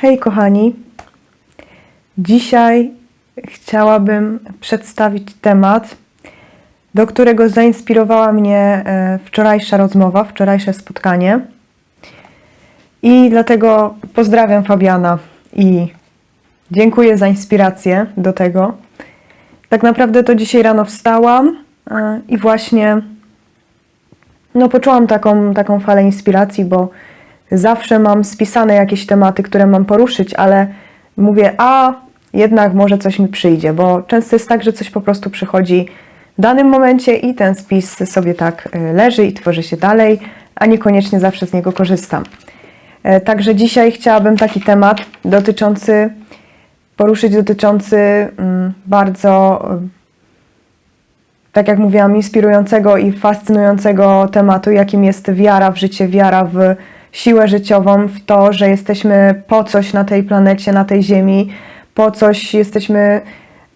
Hej kochani, dzisiaj chciałabym przedstawić temat, do którego zainspirowała mnie e, wczorajsza rozmowa, wczorajsze spotkanie. I dlatego pozdrawiam Fabiana i dziękuję za inspirację do tego. Tak naprawdę to dzisiaj rano wstałam e, i właśnie no, poczułam taką, taką falę inspiracji, bo zawsze mam spisane jakieś tematy, które mam poruszyć, ale mówię, a jednak może coś mi przyjdzie, bo często jest tak, że coś po prostu przychodzi w danym momencie i ten spis sobie tak y, leży i tworzy się dalej, a niekoniecznie zawsze z niego korzystam. E, Także dzisiaj chciałabym taki temat dotyczący, poruszyć dotyczący mm, bardzo y, tak jak mówiłam, inspirującego i fascynującego tematu, jakim jest wiara w życie, wiara w siłę życiową, w to, że jesteśmy po coś na tej planecie, na tej Ziemi, po coś jesteśmy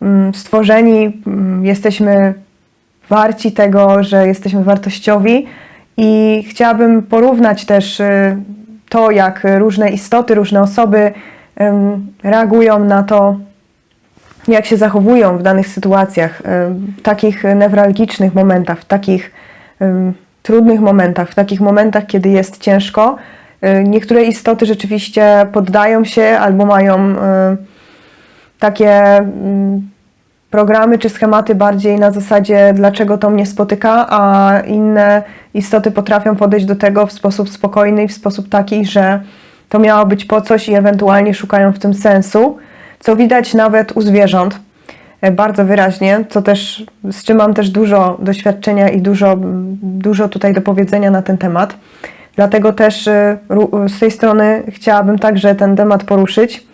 mm, stworzeni, mm, jesteśmy warci tego, że jesteśmy wartościowi. I chciałabym porównać też y, to, jak różne istoty, różne osoby reagują na to, jak się zachowują w danych sytuacjach, em, w takich newralgicznych momentach, w takich trudnych momentach, w takich momentach, kiedy jest ciężko. E, Niektóre istoty rzeczywiście poddają się albo mają e, takie mm, programy czy schematy bardziej na zasadzie, dlaczego to mnie spotyka, a inne istoty potrafią podejść do tego w sposób spokojny i w sposób taki, że to miało być po coś i ewentualnie szukają w tym sensu, co widać nawet u zwierząt bardzo wyraźnie, co też, z czym mam też dużo doświadczenia i dużo, dużo tutaj do powiedzenia na ten temat. Dlatego też e, z tej strony chciałabym także ten temat poruszyć.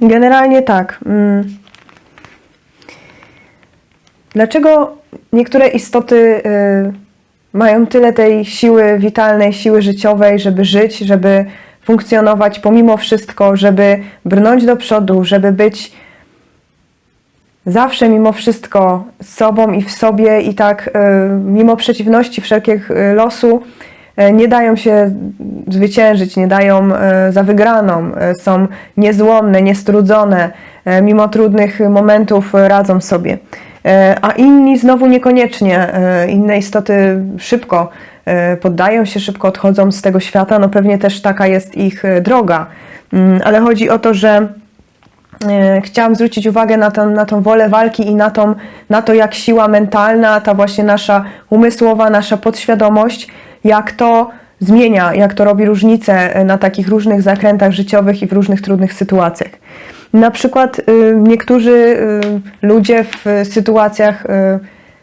Generalnie tak. mm, Dlaczego niektóre istoty y, mają tyle tej siły witalnej, siły życiowej, żeby żyć, żeby funkcjonować pomimo wszystko, żeby brnąć do przodu, żeby być zawsze mimo wszystko z sobą i w sobie i tak y, mimo przeciwności wszelkich y, losu y, nie dają się zwyciężyć, nie dają za wygraną, są niezłomne, niestrudzone, mimo trudnych momentów radzą sobie. A inni znowu niekoniecznie, inne istoty szybko poddają się, szybko odchodzą z tego świata, no pewnie też taka jest ich droga. Mm, Ale chodzi o to, że chciałam zwrócić uwagę na, tą, na tą wolę walki i na, tą, na to, jak siła mentalna, ta właśnie nasza umysłowa, nasza podświadomość, jak to zmienia, jak to robi różnicę e, na takich różnych zakrętach życiowych i w różnych trudnych sytuacjach. Na przykład y, niektórzy y, ludzie w sytuacjach y,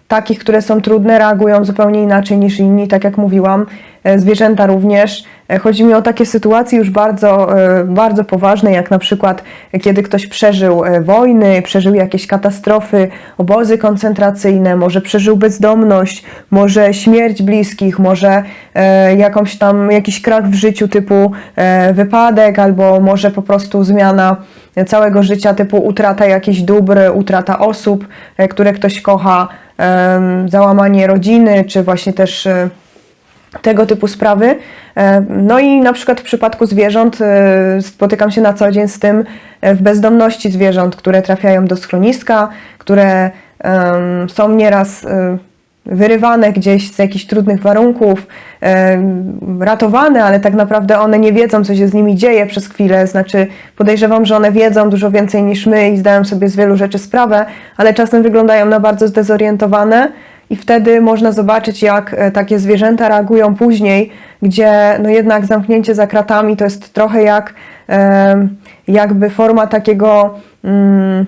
takich, które są trudne, reagują zupełnie inaczej niż inni, tak jak mówiłam. E, Zwierzęta również. E, Chodzi mi o takie sytuacje już bardzo, e, bardzo poważne, jak na przykład kiedy ktoś przeżył wojny, przeżył jakieś katastrofy, obozy koncentracyjne, może przeżył bezdomność, może śmierć bliskich, może jakąś tam, jakiś krach w życiu typu wypadek, albo może po prostu zmiana całego życia typu utrata jakichś dóbr, utrata osób, które ktoś kocha, załamanie rodziny, czy właśnie też e, tego typu sprawy. E, No i na przykład w przypadku zwierząt e, spotykam się na co dzień z tym w bezdomności zwierząt, które trafiają do schroniska, które są nieraz wyrywane gdzieś z jakichś trudnych warunków, em, ratowane, ale tak naprawdę one nie wiedzą, co się z nimi dzieje przez chwilę. Znaczy, podejrzewam, że one wiedzą dużo więcej niż my i zdają sobie z wielu rzeczy sprawę, ale czasem wyglądają na bardzo zdezorientowane. I wtedy można zobaczyć, jak e, takie zwierzęta reagują później, gdzie no jednak zamknięcie za kratami to jest trochę jak em, jakby forma takiego mm,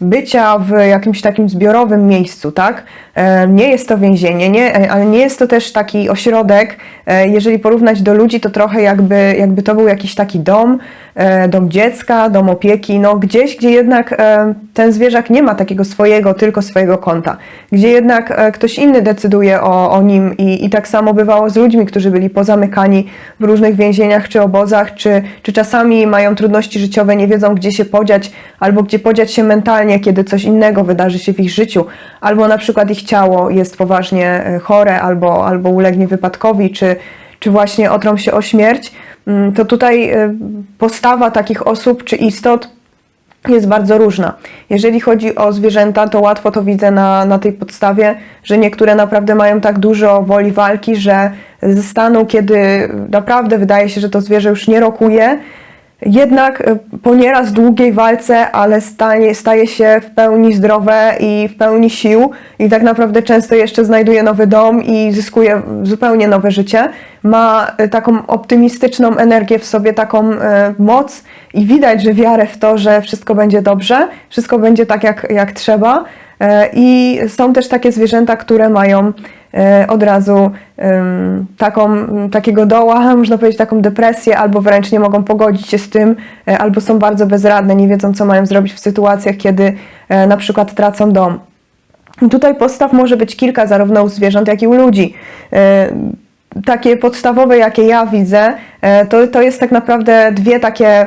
bycia w jakimś takim zbiorowym miejscu, tak? E, Nie jest to więzienie, nie, e, ale nie jest to też taki ośrodek. e, Jeżeli porównać do ludzi, to trochę jakby, jakby to był jakiś taki dom, dom dziecka, dom opieki, no gdzieś, gdzie jednak ten zwierzak nie ma takiego swojego, tylko swojego konta, gdzie jednak ktoś inny decyduje o, o nim i, i tak samo bywało z ludźmi, którzy byli pozamykani w różnych więzieniach czy obozach, czy, czy czasami mają trudności życiowe, nie wiedzą gdzie się podziać, albo gdzie podziać się mentalnie, kiedy coś innego wydarzy się w ich życiu, albo na przykład ich ciało jest poważnie e, chore, albo, albo ulegnie wypadkowi, czy, czy właśnie otrą się o śmierć, mm, to tutaj e, postawa takich osób czy istot jest bardzo różna. Jeżeli chodzi o zwierzęta, to łatwo to widzę na, na tej podstawie, że niektóre naprawdę mają tak dużo woli walki, że ze stanu, kiedy naprawdę wydaje się, że to zwierzę już nie rokuje, jednak e, po nieraz długiej walce, ale stanie, staje się w pełni zdrowe i w pełni sił i tak naprawdę często jeszcze znajduje nowy dom i zyskuje zupełnie nowe życie. Ma e, taką optymistyczną energię w sobie, taką e, moc i widać, że wiarę w to, że wszystko będzie dobrze, wszystko będzie tak jak, jak trzeba. E, I są też takie zwierzęta, które mają e, od razu taką, takiego doła, można powiedzieć taką depresję, albo wręcz nie mogą pogodzić się z tym, e, albo są bardzo bezradne, nie wiedzą co mają zrobić w sytuacjach, kiedy na przykład tracą dom. Tutaj postaw może być kilka, zarówno u zwierząt, jak i u ludzi. Takie podstawowe, jakie ja widzę, to, to jest tak naprawdę dwie takie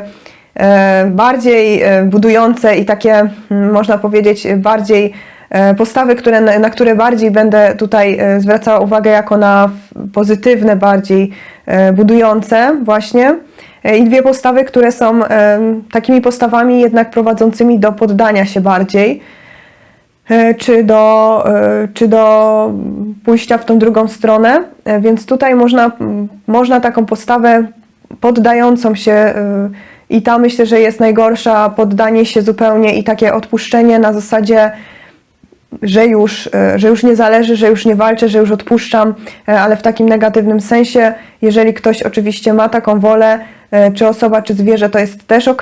bardziej e, budujące i takie, można powiedzieć, bardziej e, postawy, które, na które bardziej będę tutaj e, zwracała uwagę jako na pozytywne, bardziej e, budujące właśnie. E, I dwie postawy, które są e, takimi postawami jednak prowadzącymi do poddania się bardziej e, czy do, e, czy do pójścia w tą drugą stronę. E, Więc tutaj można, można taką postawę poddającą się e, i ta myślę, że jest najgorsza, poddanie się zupełnie i takie odpuszczenie na zasadzie że już, e, że już nie zależy, że już nie walczę, że już odpuszczam, e, ale w takim negatywnym sensie. Jeżeli ktoś oczywiście ma taką wolę, e, czy osoba, czy zwierzę, to jest też ok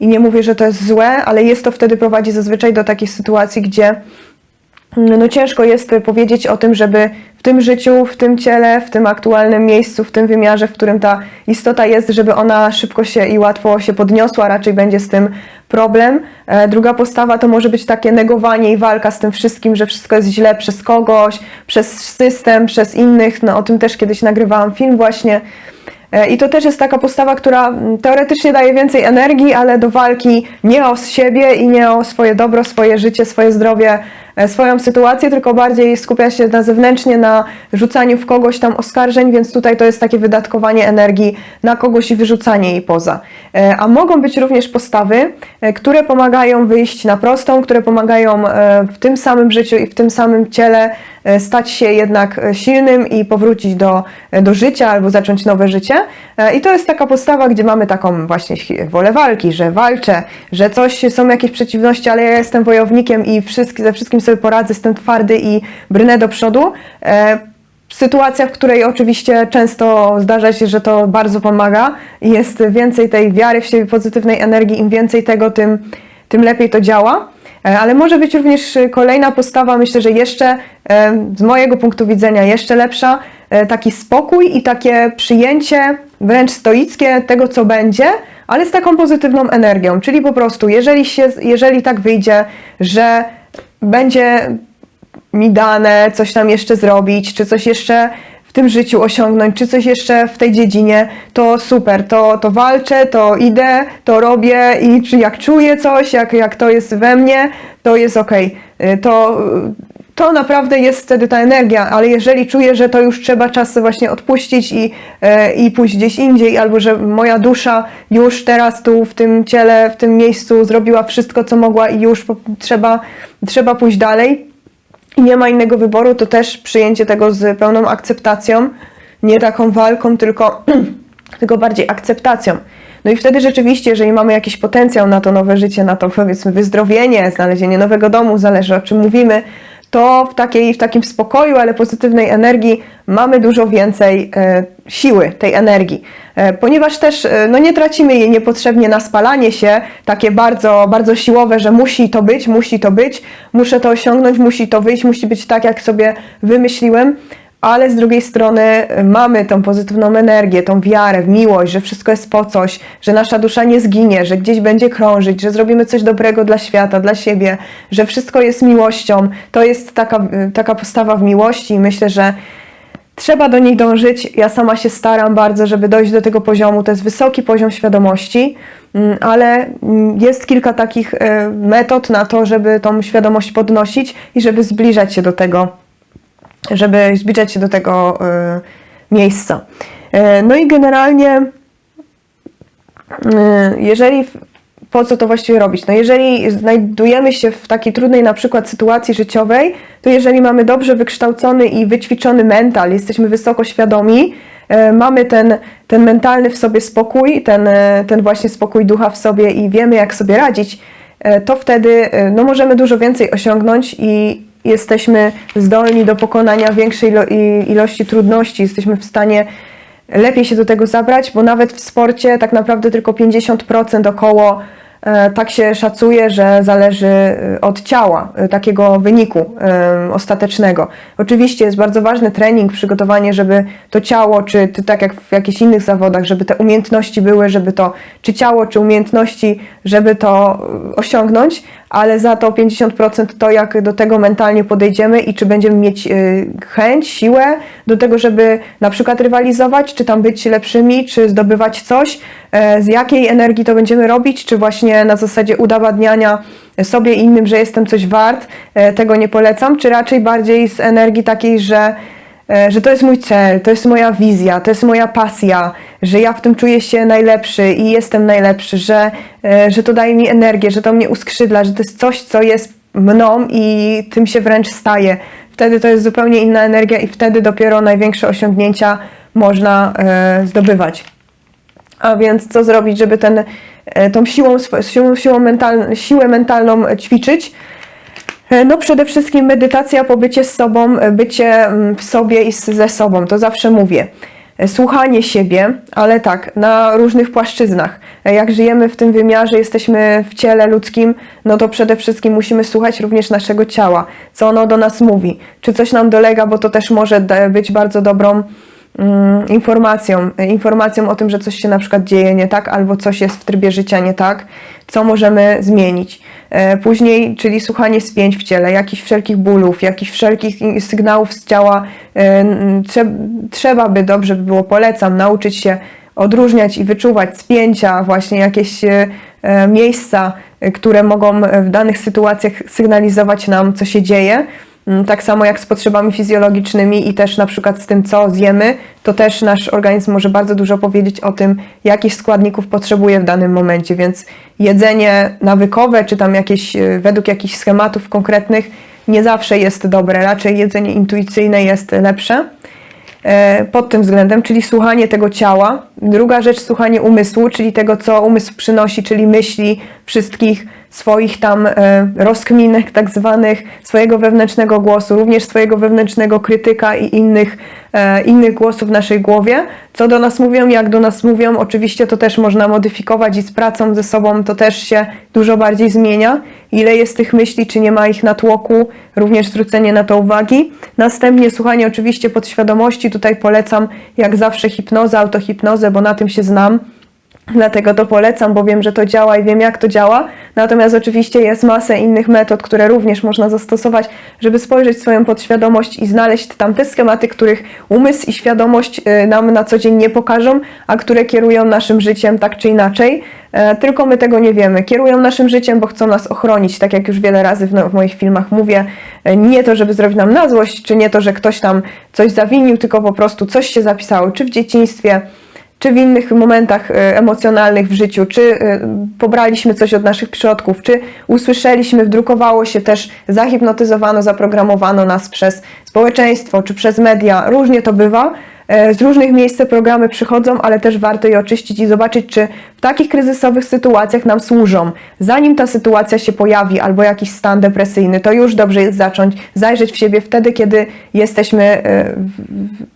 i nie mówię, że to jest złe, ale jest to wtedy prowadzi zazwyczaj do takich sytuacji, gdzie no ciężko jest powiedzieć o tym, żeby w tym życiu, w tym ciele, w tym aktualnym miejscu, w tym wymiarze, w którym ta istota jest, żeby ona szybko się i łatwo się podniosła, raczej będzie z tym problem. E, Druga postawa to może być takie negowanie i walka z tym wszystkim, że wszystko jest źle przez kogoś, przez system, przez innych. No o tym też kiedyś nagrywałam film właśnie. E, I to też jest taka postawa, która teoretycznie daje więcej energii, ale do walki nie o siebie i nie o swoje dobro, swoje życie, swoje zdrowie, swoją sytuację, tylko bardziej skupia się na zewnętrznie, na rzucaniu w kogoś tam oskarżeń, więc tutaj to jest takie wydatkowanie energii na kogoś i wyrzucanie jej poza. E, A mogą być również postawy, e, które pomagają wyjść na prostą, które pomagają e, w tym samym życiu i w tym samym ciele e, stać się jednak e, silnym i powrócić do, e, do życia albo zacząć nowe życie. E, I to jest taka postawa, gdzie mamy taką właśnie wolę walki, że walczę, że coś, są jakieś przeciwności, ale ja jestem wojownikiem i ze wszystkim sobie poradzę, jestem twardy i brnę do przodu. E, Sytuacja, w której oczywiście często zdarza się, że to bardzo pomaga jest więcej tej wiary w siebie, pozytywnej energii, im więcej tego, tym, tym lepiej to działa. E, Ale może być również kolejna postawa, myślę, że jeszcze e, z mojego punktu widzenia jeszcze lepsza, taki spokój i takie przyjęcie wręcz stoickie tego, co będzie, ale z taką pozytywną energią. Czyli po prostu, jeżeli, się, jeżeli tak wyjdzie, że będzie mi dane, coś tam jeszcze zrobić, czy coś jeszcze w tym życiu osiągnąć, czy coś jeszcze w tej dziedzinie, to super, to, to walczę, to idę, to robię i czy jak czuję coś, jak, jak to jest we mnie, to jest ok. To, to naprawdę jest wtedy ta energia, ale jeżeli czuję, że to już trzeba czas właśnie odpuścić i, e, i pójść gdzieś indziej, albo że moja dusza już teraz tu w tym ciele, w tym miejscu zrobiła wszystko, co mogła i już trzeba, trzeba pójść dalej, i nie ma innego wyboru, to też przyjęcie tego z pełną akceptacją, nie taką walką, tylko, tylko bardziej akceptacją. No i wtedy rzeczywiście, jeżeli mamy jakiś potencjał na to nowe życie, na to powiedzmy wyzdrowienie, znalezienie nowego domu, zależy o czym mówimy, to w, takiej, w takim spokoju, ale pozytywnej energii mamy dużo więcej e, siły tej energii. E, ponieważ też e, no, nie tracimy jej niepotrzebnie na spalanie się, takie bardzo, bardzo siłowe, że musi to być, musi to być, muszę to osiągnąć, musi to wyjść, musi być tak, jak sobie wymyśliłem. Ale z drugiej strony e, mamy tą pozytywną energię, tą wiarę w miłość, że wszystko jest po coś, że nasza dusza nie zginie, że gdzieś będzie krążyć, że zrobimy coś dobrego dla świata, dla siebie, że wszystko jest miłością. To jest taka, e, taka postawa w miłości i myślę, że Trzeba do niej dążyć. Ja sama się staram bardzo, żeby dojść do tego poziomu. To jest wysoki poziom świadomości, mm, ale mm, jest kilka takich e, metod na to, żeby tą świadomość podnosić i żeby zbliżać się do tego, żeby zbliżać się do tego e, miejsca. E, No i generalnie Y, jeżeli po co to właściwie robić? No jeżeli znajdujemy się w takiej trudnej na przykład sytuacji życiowej, to jeżeli mamy dobrze wykształcony i wyćwiczony mental, jesteśmy wysoko świadomi, mamy ten, ten mentalny w sobie spokój, ten, ten właśnie spokój ducha w sobie i wiemy jak sobie radzić, to wtedy no, możemy dużo więcej osiągnąć i jesteśmy zdolni do pokonania większej ilo- ilości trudności, jesteśmy w stanie lepiej się do tego zabrać, bo nawet w sporcie tak naprawdę tylko 50% około e, tak się szacuje, że zależy e, od ciała, e, takiego wyniku ostatecznego. Oczywiście jest bardzo ważny trening, przygotowanie, żeby to ciało, czy, czy tak jak w jakichś innych zawodach, żeby te umiejętności były, żeby to, czy ciało, czy umiejętności, żeby to osiągnąć, ale za to 50% to, jak do tego mentalnie podejdziemy i czy będziemy mieć y, chęć, siłę do tego, żeby na przykład rywalizować, czy tam być lepszymi, czy zdobywać coś, e, z jakiej energii to będziemy robić, czy właśnie na zasadzie udowadniania sobie innym, że jestem coś wart, e, tego nie polecam, czy raczej bardziej z energii takiej, że że to jest mój cel, to jest moja wizja, to jest moja pasja, że ja w tym czuję się najlepszy i jestem najlepszy, że, e, że to daje mi energię, że to mnie uskrzydla, że to jest coś, co jest mną i tym się wręcz staje. Wtedy to jest zupełnie inna energia i wtedy dopiero największe osiągnięcia można e, zdobywać. A więc co zrobić, żeby ten, e, tą siłą, siłą, siłą mental, siłę mentalną ćwiczyć? E, No przede wszystkim medytacja, pobycie z sobą, e, bycie mm, w sobie i ze sobą, to zawsze mówię. E, Słuchanie siebie, ale tak, na różnych płaszczyznach. Jak żyjemy w tym wymiarze, jesteśmy w ciele ludzkim, no to przede wszystkim musimy słuchać również naszego ciała, co ono do nas mówi. Czy coś nam dolega, bo to też może być bardzo dobrą informacją, e, informacją o tym, że coś się na przykład dzieje nie tak, albo coś jest w trybie życia nie tak, co możemy zmienić. E, Później, czyli słuchanie spięć w ciele, jakichś wszelkich bólów, jakichś wszelkich sygnałów z ciała, e, trzeba by, dobrze by było, polecam, nauczyć się odróżniać i wyczuwać spięcia, właśnie jakieś e, miejsca, które mogą w danych sytuacjach sygnalizować nam, co się dzieje. Mm, Tak samo jak z potrzebami fizjologicznymi i też na przykład z tym, co zjemy, to też nasz organizm może bardzo dużo powiedzieć o tym, jakich składników potrzebuje w danym momencie, więc jedzenie nawykowe, czy tam jakieś e, według jakichś schematów konkretnych nie zawsze jest dobre, raczej jedzenie intuicyjne jest lepsze pod tym względem, czyli słuchanie tego ciała. Druga rzecz, słuchanie umysłu, czyli tego, co umysł przynosi, czyli myśli wszystkich swoich tam e, rozkminek tak zwanych, swojego wewnętrznego głosu, również swojego wewnętrznego krytyka i innych, e, innych głosów w naszej głowie. Co do nas mówią, jak do nas mówią, oczywiście to też można modyfikować i z pracą ze sobą to też się dużo bardziej zmienia. Ile jest tych myśli, czy nie ma ich na tłoku, również zwrócenie na to uwagi. Następnie słuchanie oczywiście podświadomości, tutaj polecam jak zawsze hipnozę, autohipnozę, bo na tym się znam. Dlatego to polecam, bo wiem, że to działa i wiem, jak to działa. Natomiast oczywiście jest masę innych metod, które również można zastosować, żeby spojrzeć w swoją podświadomość i znaleźć tam te schematy, których umysł i świadomość y, nam na co dzień nie pokażą, a które kierują naszym życiem tak czy inaczej. E, Tylko my tego nie wiemy. Kierują naszym życiem, bo chcą nas ochronić, tak jak już wiele razy w, no, moich filmach mówię. E, Nie to, żeby zrobić nam na złość, czy nie to, że ktoś tam coś zawinił, tylko po prostu coś się zapisało, czy w dzieciństwie, czy w innych momentach e, emocjonalnych w życiu, czy e, pobraliśmy coś od naszych przodków, czy usłyszeliśmy, wdrukowało się też, zahipnotyzowano, zaprogramowano nas przez społeczeństwo, czy przez media. Różnie to bywa. E, Z różnych miejsc te programy przychodzą, ale też warto je oczyścić i zobaczyć, czy w takich kryzysowych sytuacjach nam służą. Zanim ta sytuacja się pojawi, albo jakiś stan depresyjny, to już dobrze jest zacząć zajrzeć w siebie wtedy, kiedy jesteśmy e,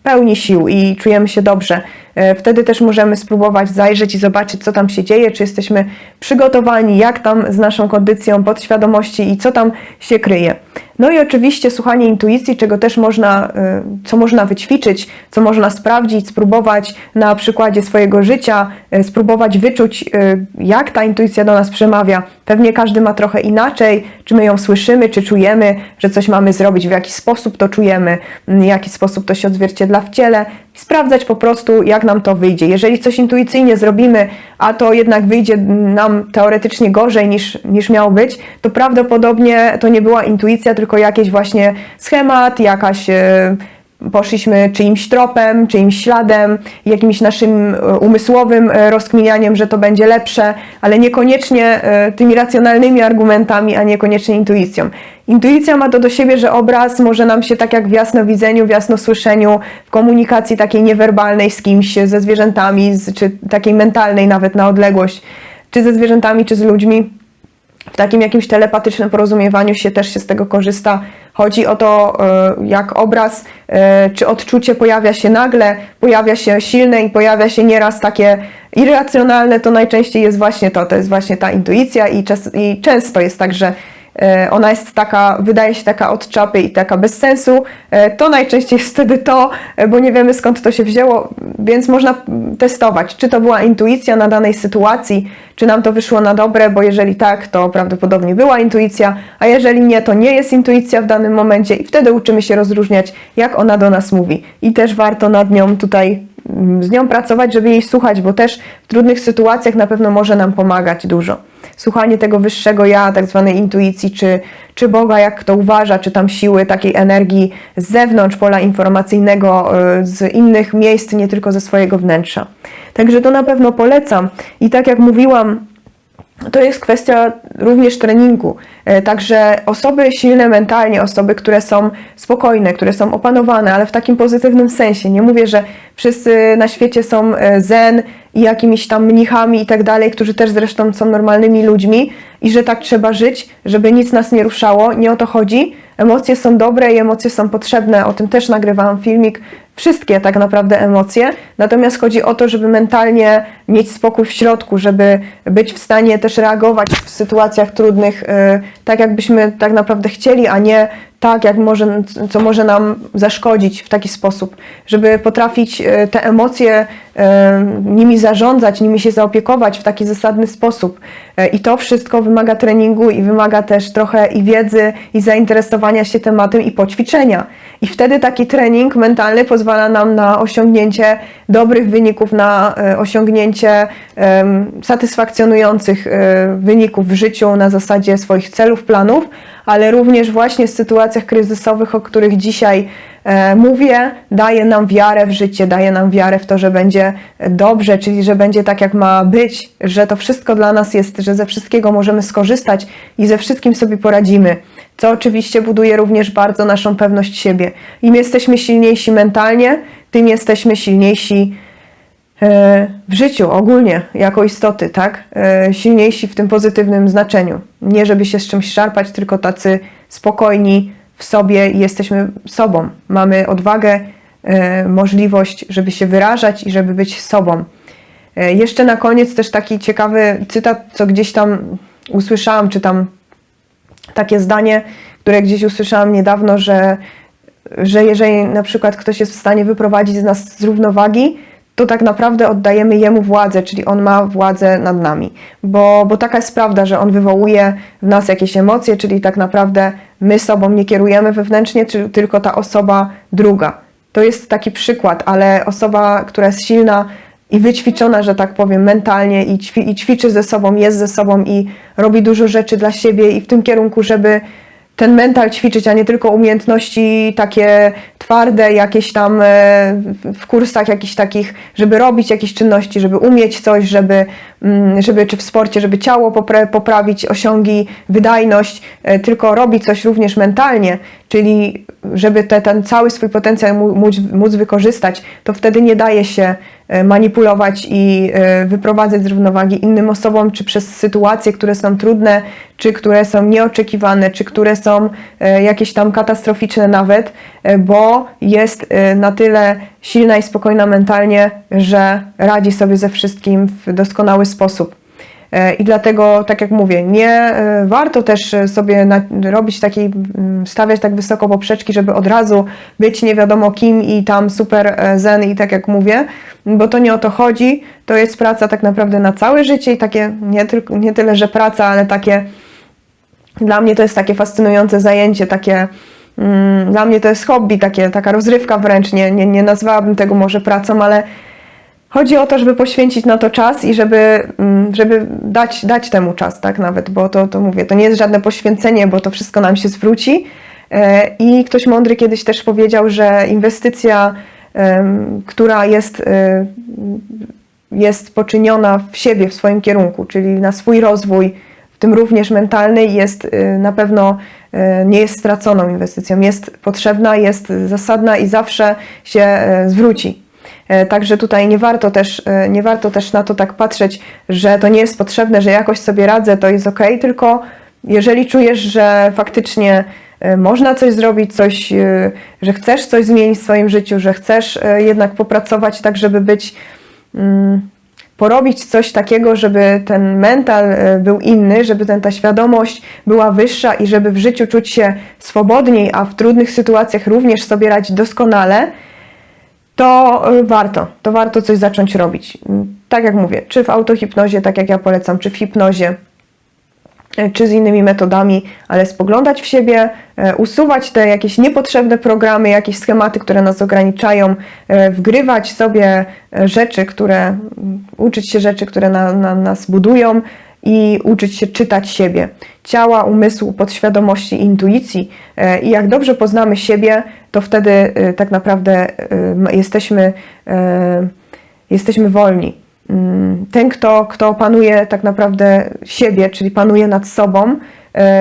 pełni sił i czujemy się dobrze. E, Wtedy też możemy spróbować zajrzeć i zobaczyć, co tam się dzieje, czy jesteśmy przygotowani, jak tam z naszą kondycją podświadomości i co tam się kryje. No i oczywiście słuchanie intuicji, czego też można, e, co można wyćwiczyć, co można sprawdzić, spróbować na przykładzie swojego życia, e, spróbować wyczuć, e, jak ta intuicja do nas przemawia. Pewnie każdy ma trochę inaczej, czy my ją słyszymy, czy czujemy, że coś mamy zrobić, w jaki sposób to czujemy, w jaki sposób to się odzwierciedla w ciele. Sprawdzać po prostu, jak nam to wyjdzie. Jeżeli coś intuicyjnie zrobimy, a to jednak wyjdzie nam teoretycznie gorzej niż, niż miało być, to prawdopodobnie to nie była intuicja, tylko jakiś właśnie schemat, jakaś e, poszliśmy czyimś tropem, czyimś śladem, jakimś naszym e, umysłowym e, rozkminianiem, że to będzie lepsze, ale niekoniecznie e, tymi racjonalnymi argumentami, a niekoniecznie intuicją. Intuicja ma to do siebie, że obraz może nam się tak jak w jasnowidzeniu, w jasnosłyszeniu, w komunikacji takiej niewerbalnej z kimś, ze zwierzętami, czy takiej mentalnej nawet na odległość, czy ze zwierzętami, czy z ludźmi, w takim jakimś telepatycznym porozumiewaniu się też się z tego korzysta. Chodzi o to, e, jak obraz e, czy odczucie pojawia się nagle, pojawia się silne i pojawia się nieraz takie irracjonalne, to najczęściej jest właśnie to, to jest właśnie ta intuicja i, często jest tak, że ona jest taka, wydaje się taka od czapy i taka bez sensu, e, to najczęściej jest wtedy to, e, bo nie wiemy skąd to się wzięło, więc można testować, czy to była intuicja na danej sytuacji, czy nam to wyszło na dobre, bo jeżeli tak, to prawdopodobnie była intuicja, a jeżeli nie, to nie jest intuicja w danym momencie i wtedy uczymy się rozróżniać, jak ona do nas mówi. I też warto nad nią tutaj mm, z nią pracować, żeby jej słuchać, bo też w trudnych sytuacjach na pewno może nam pomagać dużo. Słuchanie tego wyższego ja, tak zwanej intuicji, czy, czy Boga, jak kto uważa, czy tam siły takiej energii z zewnątrz pola informacyjnego, y, z innych miejsc, nie tylko ze swojego wnętrza. Także to na pewno polecam. I tak jak mówiłam, to jest kwestia również treningu. E, Także osoby silne mentalnie, osoby, które są spokojne, które są opanowane, ale w takim pozytywnym sensie. Nie mówię, że wszyscy na świecie są e, zen i jakimiś tam mnichami i tak dalej, którzy też zresztą są normalnymi ludźmi i że tak trzeba żyć, żeby nic nas nie ruszało. Nie o to chodzi. Emocje są dobre i emocje są potrzebne. O tym też nagrywałam filmik. Wszystkie tak naprawdę emocje. Natomiast chodzi o to, żeby mentalnie mieć spokój w środku, żeby być w stanie też reagować w sytuacjach trudnych e, tak, jakbyśmy tak naprawdę chcieli, a nie tak, jak może, co może nam zaszkodzić w taki sposób, żeby potrafić e, te emocje e, nimi zarządzać, nimi się zaopiekować w taki zasadny sposób. E, I to wszystko wymaga treningu i wymaga też trochę i wiedzy, i zainteresowania się tematem, i poćwiczenia. I wtedy taki trening mentalny pozwala nam na osiągnięcie dobrych wyników, na osiągnięcie satysfakcjonujących wyników w życiu na zasadzie swoich celów, planów, ale również właśnie w sytuacjach kryzysowych, o których dzisiaj e, mówię, daje nam wiarę w życie, daje nam wiarę w to, że będzie dobrze, czyli że będzie tak, jak ma być, że to wszystko dla nas jest, że ze wszystkiego możemy skorzystać i ze wszystkim sobie poradzimy. Co oczywiście buduje również bardzo naszą pewność siebie. Im jesteśmy silniejsi mentalnie, tym jesteśmy silniejsi w życiu ogólnie, jako istoty, tak? E, Silniejsi w tym pozytywnym znaczeniu. Nie żeby się z czymś szarpać, tylko tacy spokojni w sobie i jesteśmy sobą. Mamy odwagę, e, możliwość, żeby się wyrażać i żeby być sobą. E, Jeszcze na koniec też taki ciekawy cytat, co gdzieś tam usłyszałam, czy tam takie zdanie, które gdzieś usłyszałam niedawno, że, że jeżeli na przykład ktoś jest w stanie wyprowadzić z nas z równowagi, to tak naprawdę oddajemy jemu władzę, czyli on ma władzę nad nami. Bo, bo taka jest prawda, że on wywołuje w nas jakieś emocje, czyli tak naprawdę my sobą nie kierujemy wewnętrznie, tylko ta osoba druga. To jest taki przykład, ale osoba, która jest silna i wyćwiczona, że tak powiem, mentalnie i, ćwi, i ćwiczy ze sobą, jest ze sobą i robi dużo rzeczy dla siebie i w tym kierunku, żeby ten mental ćwiczyć, a nie tylko umiejętności takie twarde, jakieś tam e, w kursach jakichś takich, żeby robić jakieś czynności, żeby umieć coś, żeby, mm, żeby czy w sporcie, żeby ciało popra- poprawić, osiągi, wydajność, e, tylko robić coś również mentalnie, czyli żeby te, ten cały swój potencjał móc, móc wykorzystać, to wtedy nie daje się manipulować i e, wyprowadzać z równowagi innym osobom, czy przez sytuacje, które są trudne, czy które są nieoczekiwane, czy które są e, jakieś tam katastroficzne nawet, e, bo jest e, na tyle silna i spokojna mentalnie, że radzi sobie ze wszystkim w doskonały sposób. E, I dlatego, tak jak mówię, nie e, warto też e, sobie robić takiej, stawiać tak wysoko poprzeczki, żeby od razu być nie wiadomo kim i tam super zen i tak jak mówię, bo to nie o to chodzi. To jest praca tak naprawdę na całe życie i takie nie, tylko, nie tyle, że praca, ale takie dla mnie to jest takie fascynujące zajęcie, takie mm, dla mnie to jest hobby, takie, taka rozrywka wręcz, nie, nie, nie nazwałabym tego może pracą, ale Chodzi o to, żeby poświęcić na to czas i żeby, mm, żeby dać, dać temu czas, tak nawet, bo to, to mówię, to nie jest żadne poświęcenie, bo to wszystko nam się zwróci, E, I ktoś mądry kiedyś też powiedział, że inwestycja, która jest, e, jest poczyniona w siebie, w swoim kierunku, czyli na swój rozwój, w tym również mentalny, jest e, na pewno nie jest straconą inwestycją, jest potrzebna, jest zasadna i zawsze się zwróci. E, Także tutaj nie warto, też, e, nie warto też na to tak patrzeć, że to nie jest potrzebne, że jakoś sobie radzę, to jest ok, tylko jeżeli czujesz, że faktycznie e, można coś zrobić, coś, że chcesz coś zmienić w swoim życiu, że chcesz jednak popracować tak, żeby być, mm, porobić coś takiego, żeby ten mental był inny, żeby ten, ta świadomość była wyższa i żeby w życiu czuć się swobodniej, a w trudnych sytuacjach również sobie radzić doskonale, to y, warto, to warto coś zacząć robić. Tak jak mówię, czy w autohipnozie, tak jak ja polecam, czy w hipnozie, y, czy z innymi metodami, ale spoglądać w siebie, y, usuwać te jakieś niepotrzebne programy, jakieś schematy, które nas ograniczają, wgrywać sobie rzeczy, które, uczyć się rzeczy, które na, na nas budują i uczyć się czytać siebie, ciała, umysłu, podświadomości, intuicji. E, I jak dobrze poznamy siebie, to wtedy e, tak naprawdę e, jesteśmy, jesteśmy wolni. Mm, Ten, kto, kto opanuje tak naprawdę siebie, czyli panuje nad sobą,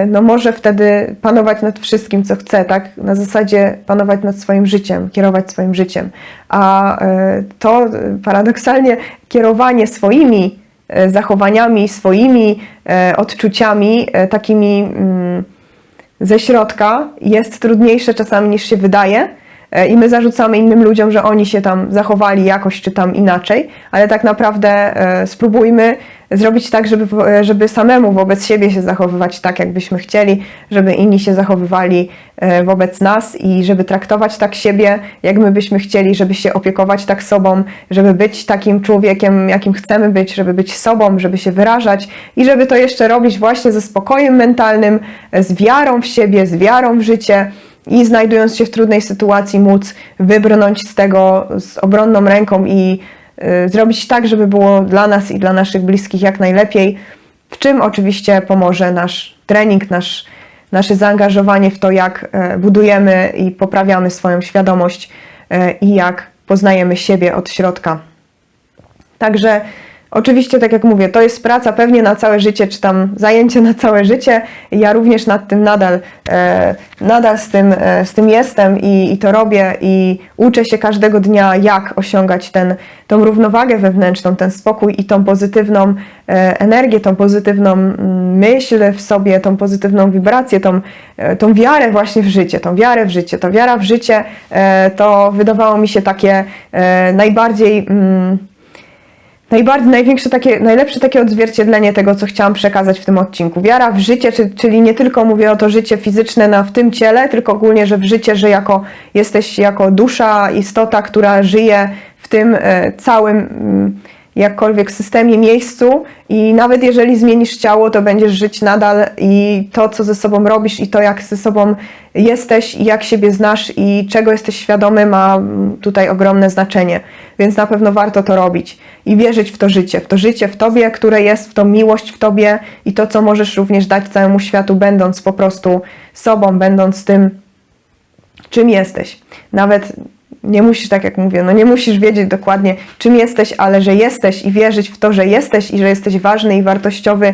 no może wtedy panować nad wszystkim, co chce, tak? Na zasadzie panować nad swoim życiem, kierować swoim życiem. A to paradoksalnie kierowanie swoimi zachowaniami, swoimi e, odczuciami, e, takimi mm, ze środka jest trudniejsze czasami niż się wydaje. E, I my zarzucamy innym ludziom, że oni się tam zachowali jakoś czy tam inaczej, ale tak naprawdę e, spróbujmy zrobić tak, żeby, e, żeby samemu wobec siebie się zachowywać tak, jakbyśmy chcieli, żeby inni się zachowywali wobec nas i żeby traktować tak siebie, jak my byśmy chcieli, żeby się opiekować tak sobą, żeby być takim człowiekiem, jakim chcemy być, żeby być sobą, żeby się wyrażać i żeby to jeszcze robić właśnie ze spokojem mentalnym, z wiarą w siebie, z wiarą w życie i znajdując się w trudnej sytuacji móc wybrnąć z tego z obronną ręką i y, zrobić tak, żeby było dla nas i dla naszych bliskich jak najlepiej, w czym oczywiście pomoże nasz trening, nasz, nasze zaangażowanie w to, jak e, budujemy i poprawiamy swoją świadomość e, i jak poznajemy siebie od środka. Także oczywiście, tak jak mówię, to jest praca pewnie na całe życie, czy tam zajęcie na całe życie. Ja również nad tym nadal, e, nadal z, tym, e, z tym jestem i, i to robię i uczę się każdego dnia, jak osiągać ten, tą równowagę wewnętrzną, ten spokój i tą pozytywną e, energię, tą pozytywną myśl w sobie, tą pozytywną wibrację, tą, e, tą wiarę właśnie w życie, tą wiarę w życie. Ta wiara w życie e, to wydawało mi się takie e, najbardziej... Mm, Najbardziej, największe takie, najlepsze takie odzwierciedlenie tego, co chciałam przekazać w tym odcinku. Wiara w życie, czy, czyli nie tylko mówię o to życie fizyczne na, w tym ciele, tylko ogólnie, że w życie, że jako jesteś jako dusza, istota, która żyje w tym e, całym mm, jakkolwiek systemie, miejscu i nawet jeżeli zmienisz ciało, to będziesz żyć nadal i to, co ze sobą robisz i to, jak ze sobą jesteś i jak siebie znasz i czego jesteś świadomy, ma tutaj ogromne znaczenie. Więc na pewno warto to robić i wierzyć w to życie, w to życie w tobie, które jest, w tą miłość w tobie i to, co możesz również dać całemu światu, będąc po prostu sobą, będąc tym, czym jesteś. Nawet nie musisz, tak jak mówię, no nie musisz wiedzieć dokładnie, czym jesteś, ale że jesteś i wierzyć w to, że jesteś i że jesteś ważny i wartościowy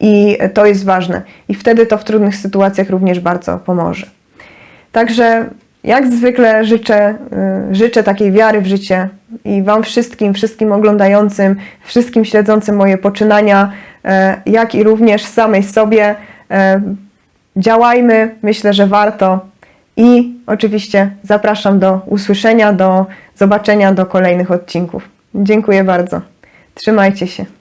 i to jest ważne. I wtedy to w trudnych sytuacjach również bardzo pomoże. Także jak zwykle życzę, y, życzę takiej wiary w życie i Wam wszystkim, wszystkim oglądającym, wszystkim śledzącym moje poczynania, e, jak i również samej sobie. e, Działajmy, myślę, że warto. I oczywiście zapraszam do usłyszenia, do zobaczenia, do kolejnych odcinków. Dziękuję bardzo. Trzymajcie się.